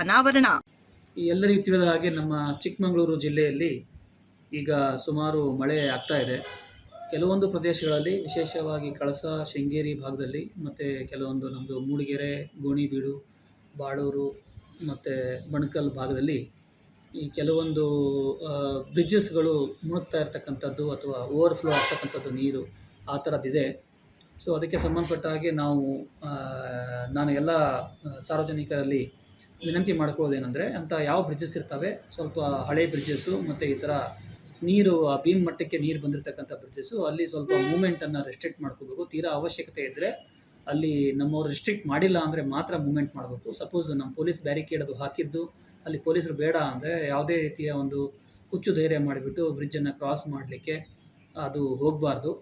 ಅನಾವರಣ. ಎಲ್ಲರಿಗೂ ತಿಳಿದ ಹಾಗೆ ನಮ್ಮ ಚಿಕ್ಕಮಗಳೂರು ಜಿಲ್ಲೆಯಲ್ಲಿ ಈಗ ಸುಮಾರು ಮಳೆ ಆಗ್ತಾ ಇದೆ. ಕೆಲವೊಂದು ಪ್ರದೇಶಗಳಲ್ಲಿ ವಿಶೇಷವಾಗಿ ಕಳಸ, ಶೃಂಗೇರಿ ಭಾಗದಲ್ಲಿ ಮತ್ತು ಕೆಲವೊಂದು ನಮ್ಮದು ಮೂಡಿಗೆರೆ, ಗೋಣಿಬೀಡು, ಬಾಳೂರು ಮತ್ತು ಬಣಕಲ್ ಭಾಗದಲ್ಲಿ ಈ ಕೆಲವೊಂದು ಬ್ರಿಡ್ಜಸ್ಗಳು ಮುಳುಗ್ತಾ ಇರ್ತಕ್ಕಂಥದ್ದು ಅಥವಾ ಓವರ್ಫ್ಲೋ ಆಗ್ತಕ್ಕಂಥದ್ದು ನೀರು ಆ ಥರದ್ದಿದೆ ಸೊ ಅದಕ್ಕೆ ಸಂಬಂಧಪಟ್ಟ ಹಾಗೆ ನಾವು ನಾನು ಎಲ್ಲ ಸಾರ್ವಜನಿಕರಲ್ಲಿ ವಿನಂತಿ ಮಾಡ್ಕೊಳ್ಳೋದೇನೆಂದರೆ ಅಂಥ ಯಾವ ಬ್ರಿಡ್ಜಸ್ ಇರ್ತವೆ, ಸ್ವಲ್ಪ ಹಳೆ ಬ್ರಿಡ್ಜಸ್ಸು ಮತ್ತು ಈ ಥರ ನೀರು, ಆ ಬೀಮ್ ಮಟ್ಟಕ್ಕೆ ನೀರು ಬಂದಿರತಕ್ಕಂಥ ಬ್ರಿಡ್ಜಸ್ಸು ಅಲ್ಲಿ ಸ್ವಲ್ಪ ಮೂಮೆಂಟನ್ನು ರೆಸ್ಟ್ರಿಕ್ಟ್ ಮಾಡ್ಕೋಬೇಕು. ತೀರಾ ಅವಶ್ಯಕತೆ ಇದ್ದರೆ ಅಲ್ಲಿ ನಮ್ಮವ್ರು ರೆಸ್ಟ್ರಿಕ್ಟ್ ಮಾಡಿಲ್ಲ ಅಂದರೆ ಮಾತ್ರ ಮೂಮೆಂಟ್ ಮಾಡಬೇಕು. ಸಪೋಸ್ ನಮ್ಮ ಪೊಲೀಸ್ ಬ್ಯಾರಿಕೇಡ್ ಅದು ಹಾಕಿದ್ದು, ಅಲ್ಲಿ ಪೊಲೀಸರು ಬೇಡ ಅಂದರೆ ಯಾವುದೇ ರೀತಿಯ ಒಂದು ಹುಚ್ಚು ಧೈರ್ಯ ಮಾಡಿಬಿಟ್ಟು ಬ್ರಿಡ್ಜನ್ನು ಕ್ರಾಸ್ ಮಾಡಲಿಕ್ಕೆ ಅದು ಹೋಗಬಾರ್ದು.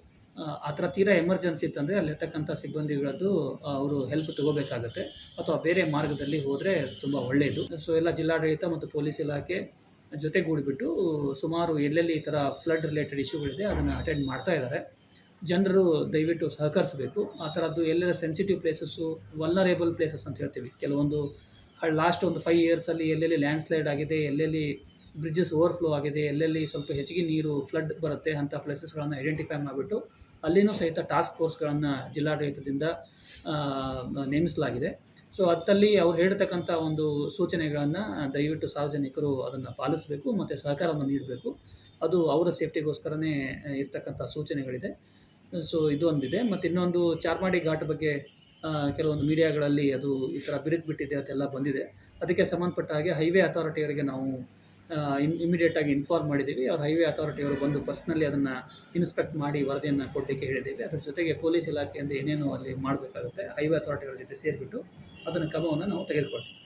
ಆ ಥರ ತೀರಾ ಎಮರ್ಜೆನ್ಸಿ ಇತ್ತಂದರೆ ಅಲ್ಲಿರ್ತಕ್ಕಂಥ ಸಿಬ್ಬಂದಿಗಳದ್ದು ಅವರು ಹೆಲ್ಪ್ ತಗೋಬೇಕಾಗತ್ತೆ. ಅಥವಾ ಬೇರೆ ಮಾರ್ಗದಲ್ಲಿ ಹೋದರೆ ತುಂಬ ಒಳ್ಳೆಯದು ಸೊ ಎಲ್ಲ ಜಿಲ್ಲಾಡಳಿತ ಮತ್ತು ಪೊಲೀಸ್ ಇಲಾಖೆ ಜೊತೆಗೂಡಿಬಿಟ್ಟು ಸುಮಾರು ಎಲ್ಲೆಲ್ಲಿ ಈ ಥರ ಫ್ಲಡ್ ರಿಲೇಟೆಡ್ ಇಶ್ಯೂಗಳಿದೆ ಅದನ್ನು ಅಟೆಂಡ್ ಮಾಡ್ತಾ ಇದ್ದಾರೆ. ಜನರು ದಯವಿಟ್ಟು ಸಹಕರಿಸಬೇಕು. ಆ ಥರದ್ದು ಎಲ್ಲೆಲ್ಲ ಸೆನ್ಸಿಟಿವ್ ಪ್ಲೇಸಸ್ಸು ವಲ್ನರೇಬಲ್ ಪ್ಲೇಸಸ್ ಅಂತ ಹೇಳ್ತೀವಿ. ಕೆಲವೊಂದು ಲಾಸ್ಟ್ ಒಂದು ಫೈವ್ ಇಯರ್ಸಲ್ಲಿ ಎಲ್ಲೆಲ್ಲಿ ಲ್ಯಾಂಡ್ ಸ್ಲೈಡ್ ಆಗಿದೆ, ಎಲ್ಲೆಲ್ಲಿ ಬ್ರಿಡ್ಜಸ್ ಓವರ್ಫ್ಲೋ ಆಗಿದೆ, ಎಲ್ಲೆಲ್ಲಿ ಸ್ವಲ್ಪ ಹೆಚ್ಚಿಗೆ ನೀರು ಫ್ಲಡ್ ಬರುತ್ತೆ ಅಂಥ ಪ್ಲೇಸಸ್ಗಳನ್ನು ಐಡೆಂಟಿಫೈ ಮಾಡಿಬಿಟ್ಟು ಅಲ್ಲಿನೂ ಸಹಿತ ಟಾಸ್ಕ್ ಫೋರ್ಸ್ಗಳನ್ನು ಜಿಲ್ಲಾಡಳಿತದಿಂದ ನೇಮಿಸಲಾಗಿದೆ. ಸೊ ಅತ್ತಲ್ಲಿ ಅವ್ರು ಹೇಳ್ತಕ್ಕಂಥ ಒಂದು ಸೂಚನೆಗಳನ್ನು ದಯವಿಟ್ಟು ಸಾರ್ವಜನಿಕರು ಅದನ್ನು ಪಾಲಿಸಬೇಕು ಮತ್ತು ಸಹಕಾರವನ್ನು ನೀಡಬೇಕು. ಅದು ಅವರ ಸೇಫ್ಟಿಗೋಸ್ಕರನೇ ಇರ್ತಕ್ಕಂಥ ಸೂಚನೆಗಳಿದೆ. ಸೊ ಇದು ಒಂದಿದೆ. ಮತ್ತು ಇನ್ನೊಂದು ಚಾರ್ಮಾಡಿ ಘಾಟ್ ಬಗ್ಗೆ ಕೆಲವೊಂದು ಮೀಡಿಯಾಗಳಲ್ಲಿ ಅದು ಈ ಥರ ಬಿರುಕು ಬಿಟ್ಟಿದೆ ಅದೆಲ್ಲ ಬಂದಿದೆ. ಅದಕ್ಕೆ ಸಂಬಂಧಪಟ್ಟ ಹಾಗೆ ಹೈವೇ ಅಥಾರಿಟಿಯವರಿಗೆ ನಾವು ಇಮಿಡಿಯೇಟಾಗಿ ಇನ್ಫಾರ್ಮ್ ಮಾಡಿದ್ದೀವಿ. ಅವ್ರ ಹೈವೇ ಅಥಾರಿಟಿಯವರು ಬಂದು ಪರ್ಸ್ನಲಿ ಅದನ್ನು ಇನ್ಸ್ಪೆಕ್ಟ್ ಮಾಡಿ ವರದಿಯನ್ನು ಕೊಡಲಿಕ್ಕೆ ಹೇಳಿದ್ದೀವಿ. ಅದ್ರ ಜೊತೆಗೆ ಪೊಲೀಸ್ ಇಲಾಖೆಯಿಂದ ಏನೇನು ಅಲ್ಲಿ ಮಾಡಬೇಕಾಗುತ್ತೆ ಹೈವೇ ಅಥಾರಿಟಿಗಳ ಜೊತೆ ಸೇರಿಬಿಟ್ಟು ಅದನ್ನು ಕ್ರಮವನ್ನು ನಾವು ತೆಗೆದುಕೊಳ್ತೀವಿ.